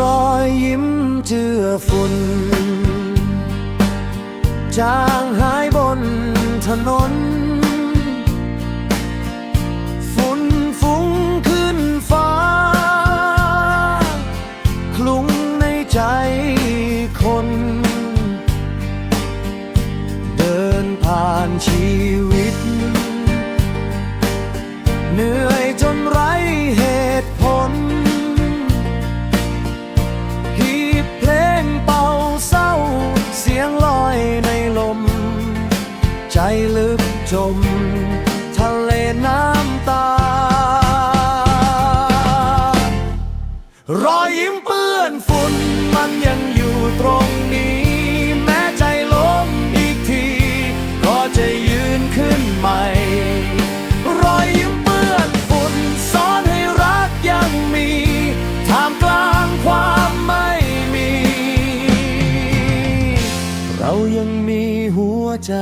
รอยยิ้มเจือฝุ่น จางหายบนถนน ฝุ่นฟุ้งขึ้นฟ้า คลุ้งในใจคน เดินผ่านชี ใจลึกจม ทะเลน้ำตารอยยิ้มเปื้อนฝุ่นมันยังอยู่ตรงนี้ แม้ใจล้มอีกที ก็จะยืนขึ้นใหม่ รอยยิ้มเปื้อนฝุ่นสอนให้รักยังมีท่ามกลางความไม่มี เรายังมี วใจ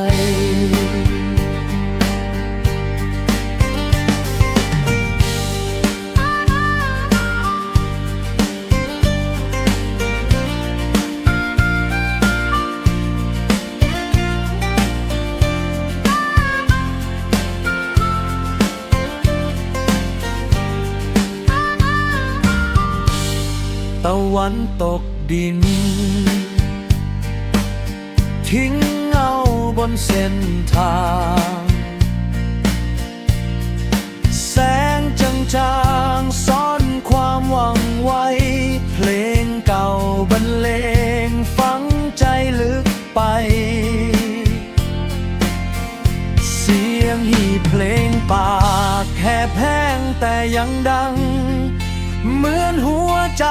ตะวันตกดิน ทิ้ง นเส้นทาง แสงจางๆซ่อนความหวังไว้ เพลงเก่าบรรเลงฝังใจลึกไป เสียงหีเพลงปากแค่แพงแต่ยังดัง เหมือนหัวใจ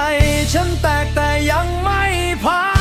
ฉันแตกแต่ยังไม่พัง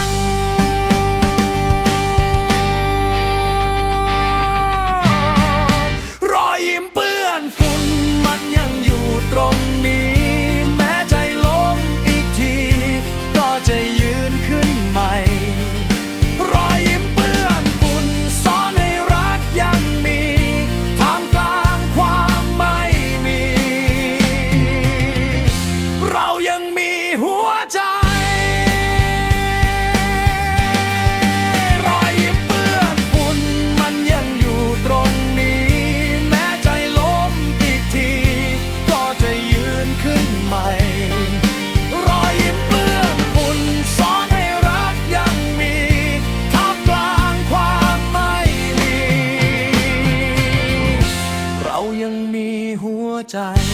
time